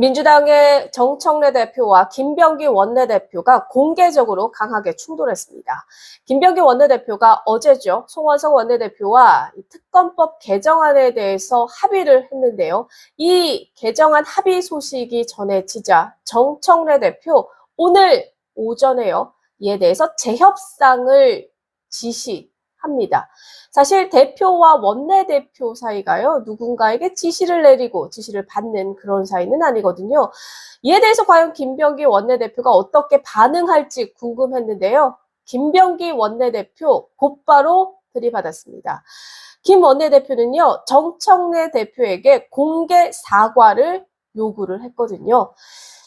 민주당의 정청래 대표와 김병기 원내대표가 공개적으로 강하게 충돌했습니다. 김병기 원내대표가 어제죠. 송원석 원내대표와 이 특검법 개정안에 대해서 합의를 했는데요. 이 개정안 합의 소식이 전해지자 정청래 대표 오늘 오전에요. 이에 대해서 재협상을 지시 합니다. 사실 대표와 원내대표 사이가요, 누군가에게 지시를 내리고 지시를 받는 그런 사이는 아니거든요. 이에 대해서 과연 김병기 원내대표가 어떻게 반응할지 궁금했는데요. 김병기 원내대표 곧바로 들이받았습니다. 김 원내대표는요, 정청래 대표에게 공개 사과를 요구를 했거든요.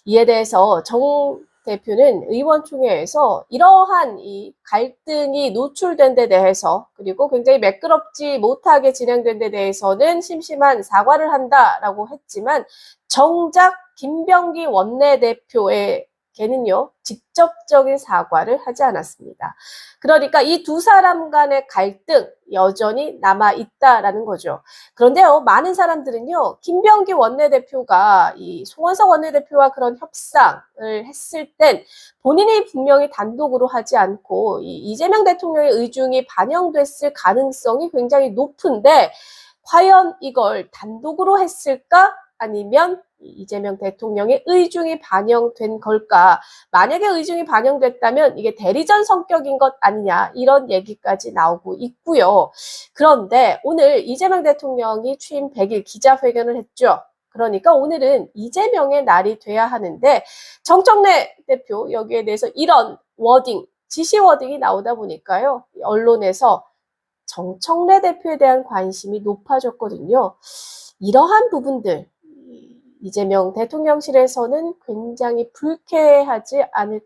이에 대해서 정 대표는 의원총회에서 이러한 이 갈등이 노출된 데 대해서 그리고 굉장히 매끄럽지 못하게 진행된 데 대해서는 심심한 사과를 한다라고 했지만 정작 김병기 원내대표에 게는요 직접적인 사과를 하지 않았습니다. 그러니까 이 두 사람 간의 갈등 여전히 남아 있다라는 거죠. 그런데요, 많은 사람들은요, 김병기 원내대표가 이 송원석 원내대표와 그런 협상을 했을 땐 본인이 분명히 단독으로 하지 않고 이 이재명 대통령의 의중이 반영됐을 가능성이 굉장히 높은데, 과연 이걸 단독으로 했을까? 아니면 이재명 대통령의 의중이 반영된 걸까? 만약에 의중이 반영됐다면 이게 대리전 성격인 것 아니냐 이런 얘기까지 나오고 있고요. 그런데 오늘 이재명 대통령이 취임 100일 기자회견을 했죠. 그러니까 오늘은 이재명의 날이 돼야 하는데 정청래 대표 여기에 대해서 이런 워딩, 지시 워딩이 나오다 보니까요. 언론에서 정청래 대표에 대한 관심이 높아졌거든요. 이러한 부분들 이재명 대통령실에서는 굉장히 불쾌하지 않을까